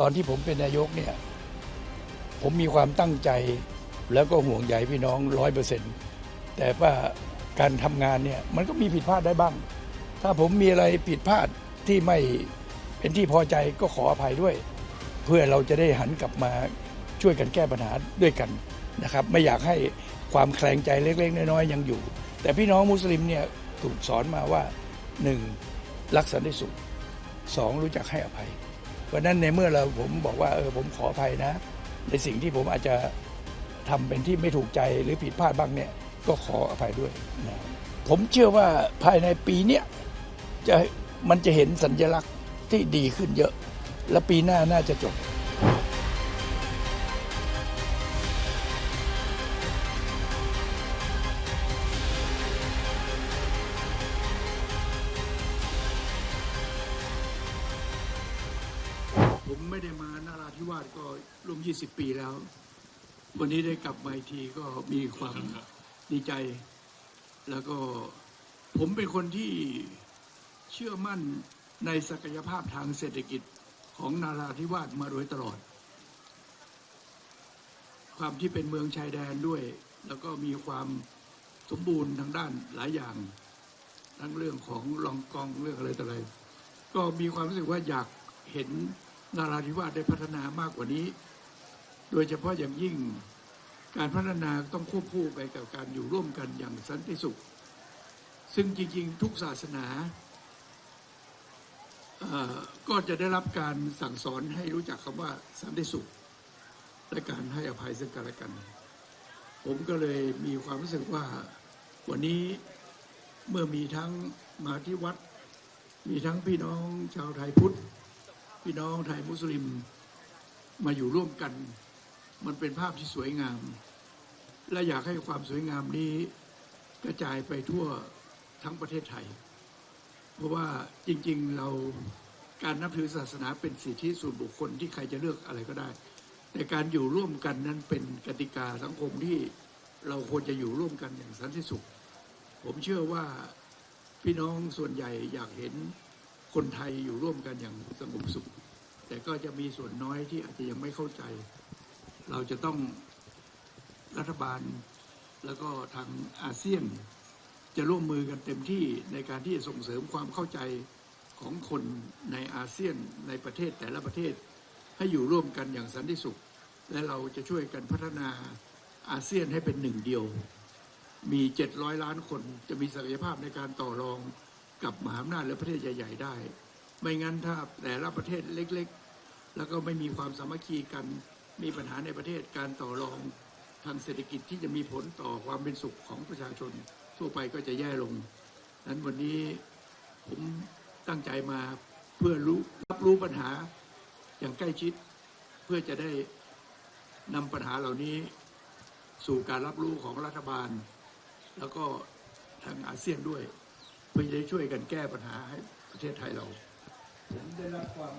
ตอนที่ผมเป็นนายกเนี่ยผมมีความตั้งใจแล้วก็ห่วงใยพี่น้องร้อยเปอร์เซ็นต์แต่ว่าการทำงานเนี่ยมันก็มีผิดพลาดได้บ้าง ถ้าผมมีอะไรผิดพลาดที่ไม่เป็นที่พอใจก็ขออภัยด้วย เพื่อเราจะได้หันกลับมาช่วยกันแก้ปัญหาด้วยกันนะครับ ไม่อยากให้ความแคลงใจเล็ก ๆ น้อยๆยังอยู่ แต่พี่น้องมุสลิมเนี่ยถูกสอนมาว่าหนึ่งรักสันติสุขสองรู้จักให้อภัย เพราะนั้นในเมื่อเราผมบอกว่าเออผมขออภัยนะ ในสิ่งที่ผมอาจจะทำเป็นที่ไม่ถูกใจหรือผิดพลาดบ้างเนี่ยก็ขออภัยด้วยนะผมเชื่อว่าภายในปีเนี้ยจะมันจะเห็นสัญลักษณ์ที่ดีขึ้นเยอะ และปีหน้าน่าจะจบ ไม่ได้มานาราธิวาสก็ร่วม 20 ปีแล้ว วันนี้ได้กลับมาอีกทีก็มีความดีใจ แล้วก็ผมเป็นคนที่เชื่อมั่นในศักยภาพทางเศรษฐกิจของนาราธิวาสมาโดยตลอด ความที่เป็นเมืองชายแดนด้วย แล้วก็มีความสมบูรณ์ทางด้านหลายอย่าง ทั้งเรื่องของลองกองเรื่องอะไรต่ออะไร ก็มีความรู้สึกว่าอยากเห็น นาราธิวาสได้พัฒนามากกว่านี้ โดยเฉพาะอย่างยิ่งการพัฒนาต้องควบคู่ไปกับการอยู่ร่วมกันอย่างสันติสุข ซึ่งจริงๆ ทุกศาสนาก็จะได้รับการสั่งสอนให้รู้จักคำว่าสันติสุข และการให้อภัยซึ่งกันและกัน ผมก็เลยมีความรู้สึกว่าวันนี้เมื่อมีทั้งมาที่วัด มีทั้งพี่น้องชาวไทยพุทธ พี่น้องไทยมุสลิมมาอยู่ร่วมกัน มันเป็นภาพที่สวยงาม และอยากให้ความสวยงามนี้กระจายไปทั่วทั้งประเทศไทย เพราะว่าจริงๆเราการนับถือศาสนาเป็นสิทธิส่วนบุคคลที่ใครจะเลือกอะไรก็ได้ แต่การอยู่ร่วมกันนั้นเป็นกติกาสังคมที่เราควรจะอยู่ร่วมกันอย่างสันติสุข ผมเชื่อว่าพี่น้องส่วนใหญ่อยากเห็น คนไทยอยู่ร่วมกันอย่างสงบสุข แต่ก็จะมีส่วนน้อยที่อาจจะยังไม่เข้าใจ เราจะต้องรัฐบาลแล้วก็ทางอาเซียน จะร่วมมือกันเต็มที่ในการที่จะส่งเสริมความเข้าใจของคนในอาเซียนในประเทศแต่ละประเทศ ให้อยู่ร่วมกันอย่างสันติสุข และเราจะช่วยกันพัฒนาอาเซียนให้เป็นหนึ่งเดียว มี 700 ล้านคนจะมีศักยภาพในการต่อรอง กับมหาอำนาจและประเทศใหญ่ ๆ ได้ ไม่งั้นถ้าแต่ละประเทศเล็กๆ แล้วก็ไม่มีความสามัคคีกันมีปัญหาในประเทศการต่อรองทางเศรษฐกิจที่จะมีผลต่อความเป็นสุขของประชาชน ทั่วไปก็จะแย่ลงนั้นวันนี้ผมตั้งใจมาเพื่อรู้รับรู้ปัญหาอย่างใกล้ชิด เพื่อจะได้นำปัญหาเหล่านี้สู่การรับรู้ของรัฐบาล แล้วก็ทางอาเซียนด้วย เพื่อจะได้ช่วยกันแก้ปัญหาให้ประเทศไทยเรา ผมได้รับความ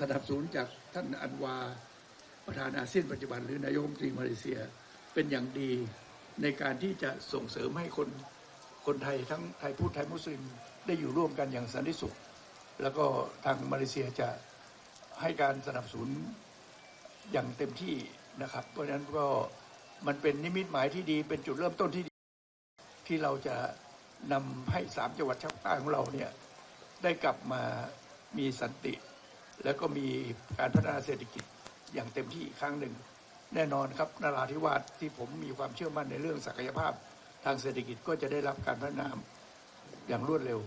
สนับสนุนจากท่านอันวาประธานอาเซียนปัจจุบันหรือนายกรัฐมนตรีมาเลเซียเป็นอย่างดีในการที่จะส่งเสริมให้คนคนไทยทั้งไทยพูดไทยมุสลิมได้อยู่ร่วมกันอย่างสันติสุข แล้วก็ทางมาเลเซียจะให้การสนับสนุนอย่างเต็มที่นะครับ เพราะฉะนั้นก็มันเป็นนิมิตหมายที่ดีเป็นจุดเริ่มต้นที่ดี ที่เราจะนำให้สามจังหวัดชาคใต้ของเราเนี่ยได้กลับมามีสันติ แล้วก็มีการพัฒนาเศรษฐกิจอย่างเต็มที่อีกครั้งหนึ่ง แน่นอนครับนราธิวาสที่ผมมีความเชื่อมั่นในเรื่องศักยภาพ ทางเศรษฐกิจก็จะได้รับการพัฒนาอย่างรวดเร็ว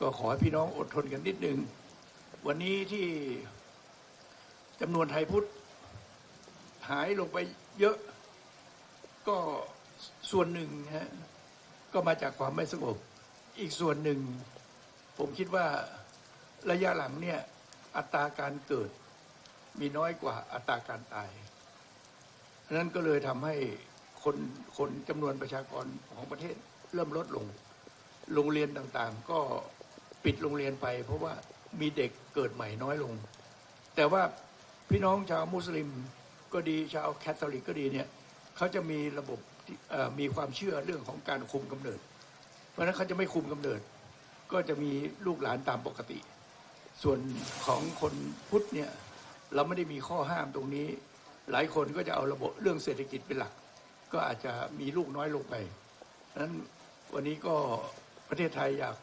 ก็ขอให้พี่น้องอดทนกันนิดนึง วันนี้ที่จำนวนไทยพุทธหายลงไปเยอะก็ส่วนหนึ่งฮะ ก็มาจากความไม่สงบ อีกส่วนหนึ่ง ผมคิดว่าระยะหลังเนี่ยอัตราการเกิดมีน้อยกว่าอัตราการตายนั้นก็เลยทำให้คนคนจำนวนประชากรของประเทศเริ่มลดลง โรงเรียนต่างๆ ก็ปิดโรงเรียนไป เพราะว่ามีเด็กเกิดใหม่น้อยลง แต่ว่าพี่น้องชาวมุสลิมก็ดีชาวแคทอลิกก็ดีเนี่ยเขาจะมีระบบ มีความเชื่อเรื่องของการคุมกำเนิด เพราะฉะนั้นเขาจะไม่คุมกำเนิด ก็จะมีลูกหลานตามปกติ ส่วนของคนพุทธเนี่ยเราไม่ได้มีข้อห้ามตรงนี้ หลายคนก็จะเอาระบบเรื่องเศรษฐกิจเป็นหลัก ก็อาจจะมีลูกน้อยลงไปนั้นวันนี้ก็ประเทศไทยอยาก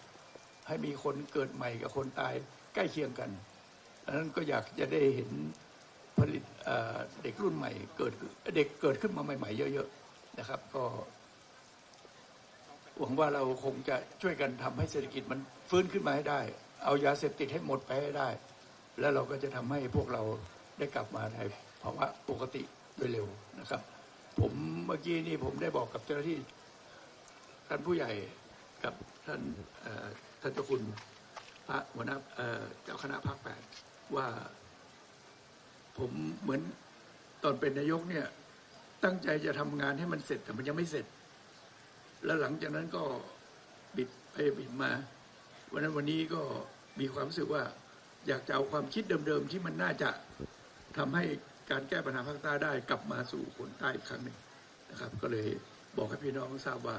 ให้มีคนเกิดใหม่กับคนตายใกล้เคียงกันดังนั้นก็อยากจะได้เห็นผลิตเอ่อเด็กรุ่นใหม่เกิดเด็กเกิดขึ้นมาใหม่ ๆ เยอะ ๆ นะครับ ก็หวังว่าเราคงจะช่วยกันทำให้เศรษฐกิจมันฟื้นขึ้นมาให้ได้ เอายาเสพติดให้หมดไปให้ได้ แล้วเราก็จะทำให้พวกเราได้กลับมาในภาวะปกติโดยเร็วนะครับ ผมเมื่อกี้นี่ผมได้บอกกับเจ้าหน้าที่ท่านผู้ใหญ่กับท่านท่านเจ้าคุณพระหัวหน้าเจ้าคณะภาคแปดว่า ผมเหมือนตอนเป็นนายกเนี่ย ตั้งใจจะทำงานให้มันเสร็จแต่มันยังไม่เสร็จ แล้วหลังจากนั้นก็บิดไปบิดมาวันนั้นวันนี้ก็มีความรู้สึกว่า อยากจะเอาความคิดเดิมๆที่มันน่าจะทำให้การแก้ปัญหาภาคใต้ได้กลับมาสู่คนใต้อีกครั้งหนึ่งนะครับ ก็เลยบอกให้พี่น้องทราบว่า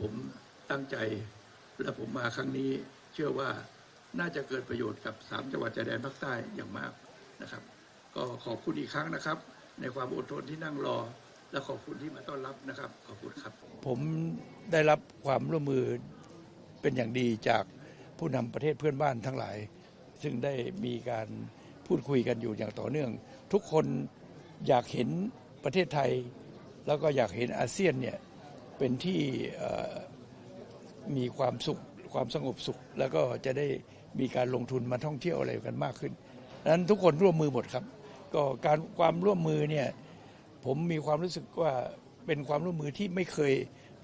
ผมตั้งใจและผมมาครั้งนี้เชื่อว่าน่าจะเกิดประโยชน์กับสามจังหวัดชายแดนภาคใต้อย่างมากนะครับ ก็ขอบคุณอีกครั้งนะครับ ในความอดทนที่นั่งรอ และขอบคุณที่มาต้อนรับนะครับ ขอบคุณครับ ผมได้รับความร่วมมือเป็นอย่างดีจากผู้นำประเทศเพื่อนบ้านทั้งหลาย ซึ่งได้มีการพูดคุยกันอยู่อย่างต่อเนื่อง ทุกคนอยากเห็นประเทศไทย แล้วก็อยากเห็นอาเซียนเนี่ยเป็นที่มีความสุขความสงบสุข แล้วก็จะได้มีการลงทุนมาท่องเที่ยวอะไรกันมากขึ้นดังนั้นทุกคนร่วมมือหมดครับ ก็การความร่วมมือเนี่ยผมมีความรู้สึกว่าเป็นความร่วมมือที่ไม่เคย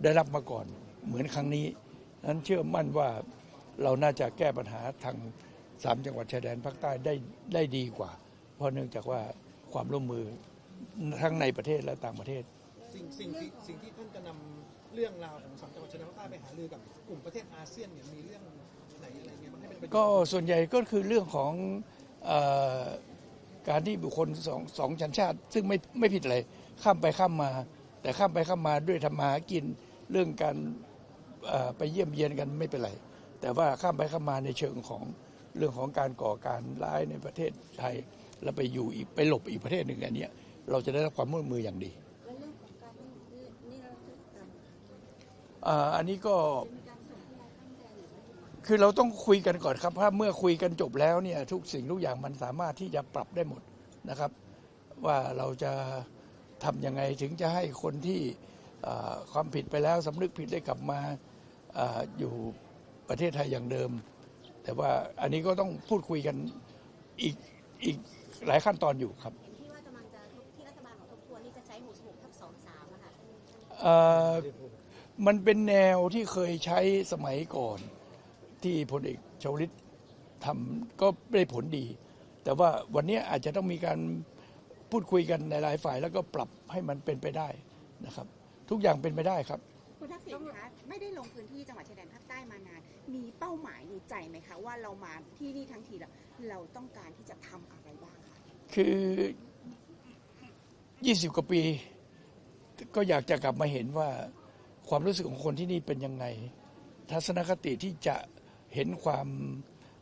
ได้รับมาก่อน เหมือนครั้งนี้ นั้นเชื่อมั่นว่าเราน่าจะแก้ปัญหาทางสามจังหวัดชายแดนภาคใต้ได้ได้ดีกว่า เพราะเนื่องจากว่าความร่วมมือทั้งในประเทศและต่างประเทศ สิ่งสิ่งที่สิ่งที่ท่านจะนำเรื่องราวของสามจังหวัดชายแดนภาคใต้ไปหารือกับกลุ่มประเทศอาเซียนเนี่ยมีเรื่องไหนอะไรเงี้ยมันให้เป็นประโยชน์ ก็ส่วนใหญ่ก็คือเรื่องของเออ การที่บุคคลสองสองชันชาติ ซึ่งไม่ไม่ผิดอะไรข้ามไปข้ามมา แต่ข้ามไปข้ามมาด้วยทำมาหากินเรื่องการเอ่อไปเยี่ยมเยียนกันไม่เป็นไร แต่ว่าข้ามไปข้ามมาในเชิงของเรื่องของการก่อการร้ายในประเทศไทยแล้วไปอยู่อีกไปหลบอีกประเทศหนึ่งอันเนี้ยเราจะได้รับความร่วมมืออย่างดีและเรื่องของการนินิรโทษก คือเราต้องคุยกันก่อนครับถ้าเมื่อคุยกันจบแล้วเนี่ยทุกสิ่งทุกอย่างมันสามารถที่จะปรับได้หมดนะครับ ว่าเราจะทำยังไงถึงจะให้คนที่เอ่อความผิดไปแล้วสำนึกผิดได้กลับมาเอออยู่ประเทศไทยอย่างเดิม แต่ว่าอันนี้ก็ต้องพูดคุยกันอีกอีกหลายขั้นตอนอยู่ครับที่ว่ากำลังจะทบที่รัฐบาลของทบทวนนี่จะใช้66ทับ23อะค่ะเอ่อมันเป็นแนวที่เคยใช้สมัยก่อน ที่พลเอกชวลิตทำก็ได้ผลดี แต่ว่าวันนี้อาจจะต้องมีการพูดคุยกันในหลายฝ่าย แล้วก็ปรับให้มันเป็นไปได้นะครับ ทุกอย่างเป็นไปได้ครับคุณทักษิณคะไม่ได้ลงพื้นที่จังหวัดชายแดนภาคใต้มานาน มีเป้าหมายในใจไหมคะว่าเรามาที่นี่ทั้งทีแล้วเราต้องการที่จะทำอะไรบ้างคะคือ 20 กว่าปี ก็อยากจะกลับมาเห็นว่าความรู้สึกของคนที่นี่เป็นยังไง ทัศนคติที่จะ เห็นความ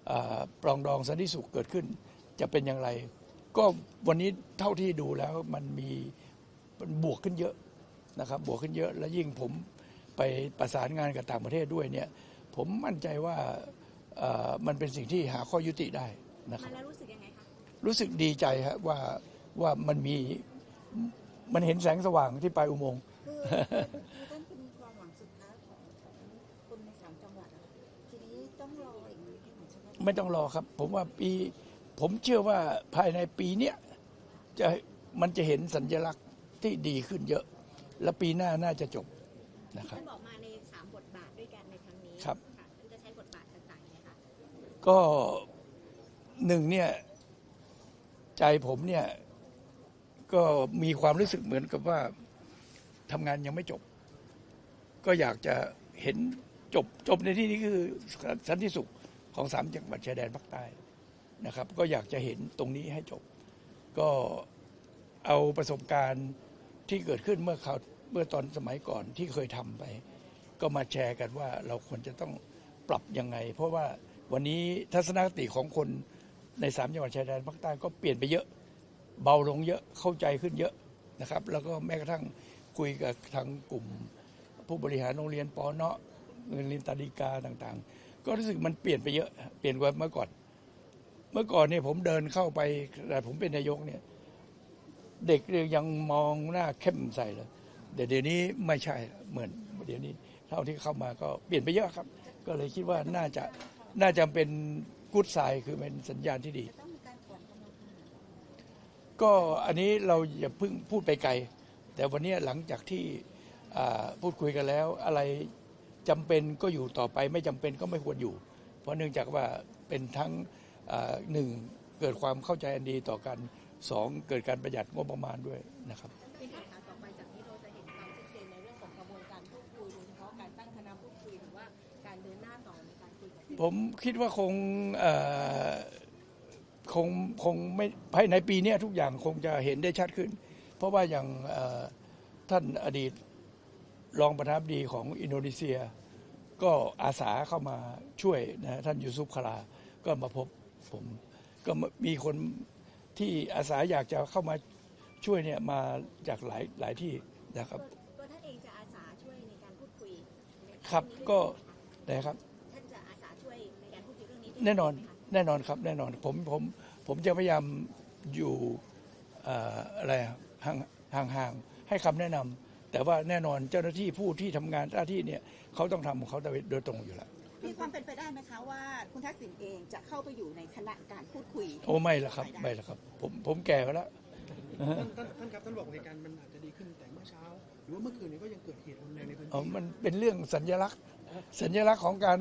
เอ่อปรองดองสันติสุขเกิดขึ้น จะเป็นอย่างไร ก็วันนี้เท่าที่ดูแล้วมันมีมันบวกขึ้นเยอะนะครับบวกขึ้นเยอะและยิ่งผมไปประสานงานกับต่างประเทศด้วยเนี่ยผมมั่นใจว่าเอ่อมันเป็นสิ่งที่หาข้อยุติได้นะครับมาแล้วรู้สึกยังไงคะรู้สึกดีใจฮะว่าว่ามันมีมันเห็นแสงสว่างที่ปลายอุโมงค์ ไหมไม่ต้องรอครับ ผมว่าปี ผมเชื่อว่าภายในปีเนี้ยจะมันจะเห็นสัญลักษณ์ที่ดีขึ้นเยอะ และปีหน้าน่าจะจบนะครับ ท่านบอกมาในสามบทบาทด้วยกันในครั้งนี้ครับค่ะท่านจะใช้บทบาทต่างๆนะคะก็หนึ่งเนี่ย ใจผมเนี่ย ก็มีความรู้สึกเหมือนกับว่าทำงานยังไม่จบ ก็อยากจะเห็นจบจบในที่นี้คือสันติสุข ของสามจังหวัดชายแดนภาคใต้นะครับ ก็อยากจะเห็นตรงนี้ให้จบ ก็เอาประสบการณ์ที่เกิดขึ้นเมื่อเขาวเมื่อตอนสมัยก่อนที่เคยทำไป ก็มาแชร์กันว่าเราควรจะต้องปรับยังไง เพราะว่าวันนี้ทัศนคติของคนในสามจังหวัดชายแดนภาคใต้ก็เปลี่ยนไปเยอะ เบาลงเยอะเข้าใจขึ้นเยอะนะครับ แล้วก็แม้กระทั่งคุยกับทางกลุ่ม ผู้บริหารโรงเรียนปอเนาะโรงเรียนตาดีกาต่างๆ ก็รู้สึกมันเปลี่ยนไปเยอะ เปลี่ยนกว่าเมื่อก่อน เมื่อก่อนเนี่ยผมเดินเข้าไปแต่ผมเป็นนายกเนี่ย เด็กเนี่ยยังมองหน้าเข้มใส่เลยแต่เดี๋ยวนี้ไม่ใช่เหมือนเดี๋ยวนี้เท่าที่เข้ามาก็เปลี่ยนไปเยอะครับ ก็เลยคิดว่าน่าจะน่าจะเป็นกุ๊ดไซน์คือเป็นสัญญาณที่ดี ก็อันนี้เราอย่าเพิ่งพูดไปไกล แต่วันนี้หลังจากที่พูดคุยกันแล้วอะไร จำเป็นก็อยู่ต่อไปไม่จำเป็นก็ไม่ควรอยู่ เพราะเนื่องจากว่าเป็นทั้งอ่าหนึ่งเกิดความเข้าใจอันดีต่อกันสองเกิดการประหยัดงบประมาณด้วยนะครับเป็นคำถามต่อไปจากนี้เราจะเห็นความชัดเจนในเรื่องของกระบวนการพูดคุยโดยเฉพาะการตั้งคณะพูดคุยหรือว่าการเดินหน้าต่อในการคุยกับผมคิดว่าคงเอ่อคงคงไม่ภายในปีเนี้ยทุกอย่างคงจะเห็นได้ชัดขึ้น เพราะว่าอย่างเอ่อท่านอดีตรองประธานาธิบดีของอินโดนีเซีย ก็อาสาเข้ามาช่วยนะท่านยูซุปคาราก็มาพบผมก็มีคนที่อาสาอยากจะเข้ามาช่วยเนี่ยมาจากหลายหลายที่นะครับตัวท่านเองจะอาสาช่วยในการพูดคุยในครับก็นะครับท่านจะอาสาช่วยในการพูดคุยเรื่องนี้แน่นอนไหมคะแน่นอนครับแน่นอนผมผมผมจะพยายามอยู่เอ่ออะไรอะห่างห่างห่างให้คำแนะนำ แต่ว่าแน่นอนเจ้าหน้าที่ผู้ที่ทำงานหน้าที่เนี่ยเขาต้องทำของเขาโดยตรงอยู่แล้วมีความเป็นไปได้ไหมคะว่าคุณทักษิณเองจะเข้าไปอยู่ในคณะการพูดคุย โอ้ไม่ละครับไม่ละครับ ผมผมแก่ไปแล้วท่านท่านท่านครับท่านบอกเหตุการณ์มันอาจจะดีขึ้นแต่เมื่อเช้า หรือว่าเมื่อคืนนี้ก็ยังเกิดเหตุรุนแรงในพื้นอ๋อที่มันเป็นเรื่องสัญลักษณ์ สัญลักษณ์ของการ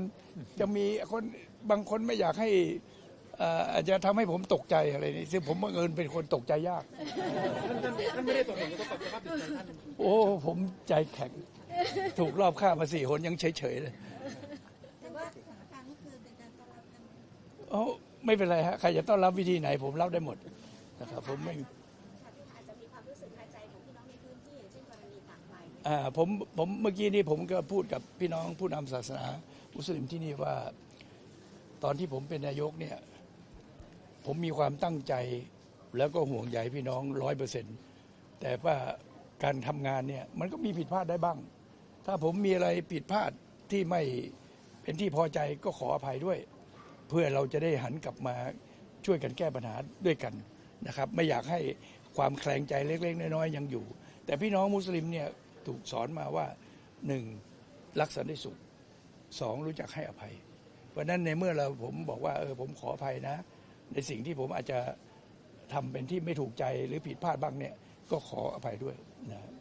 จะมีคนบางคนไม่อยากให้เอ่ออาจจะทำให้ผมตกใจอะไรนี่ซึ่งผมบังเอิญเป็นคนตกใจยากท่านท่านท่านไม่ได้ส่งผลกระทบกับสภาพจิตใจท่านโอ้ผมใจแข็ง ถูกรอบฆ่ามาสี่คนยังเฉยๆเลยแต่ว่าสถานการณ์เมื่อคืนเป็นการต้อนรับกันโอ้ไม่เป็นไรฮะใครจะต้อนรับวิธีไหน ผมรับได้หมดนะครับผมไม่อาจจะมีความรู้สึกคาใจของพี่น้องในพื้นที่อย่างเช่นกรณีปากไฟอ่าผมผมเมื่อกี้นี้ผมก็พูดกับพี่น้องผู้นำศาสนา มุสลิมที่นี่ว่า ตอนที่ผมเป็นนายกเนี่ย ผมมีความตั้งใจแล้วก็ห่วงใยพี่น้องร้อยเปอร์เซ็นต์แต่ว่าการทำงานเนี่ยมันก็มีผิดพลาดได้บ้าง ถ้าผมมีอะไรผิดพลาดที่ไม่เป็นที่พอใจก็ขออภัยด้วย เพื่อเราจะได้หันกลับมาช่วยกันแก้ปัญหาด้วยกันนะครับ ไม่อยากให้ความแคลงใจเล็ก ๆ น้อยๆยังอยู่ แต่พี่น้องมุสลิมเนี่ยถูกสอนมาว่าหนึ่งรักสันติสุขสองรู้จักให้อภัย เพราะฉะนั้นในเมื่อเราผมบอกว่าเออผมขออภัยนะ ในสิ่งที่ผมอาจจะทำเป็นที่ไม่ถูกใจหรือผิดพลาดบ้างเนี่ยก็ขออภัยด้วยนะครับ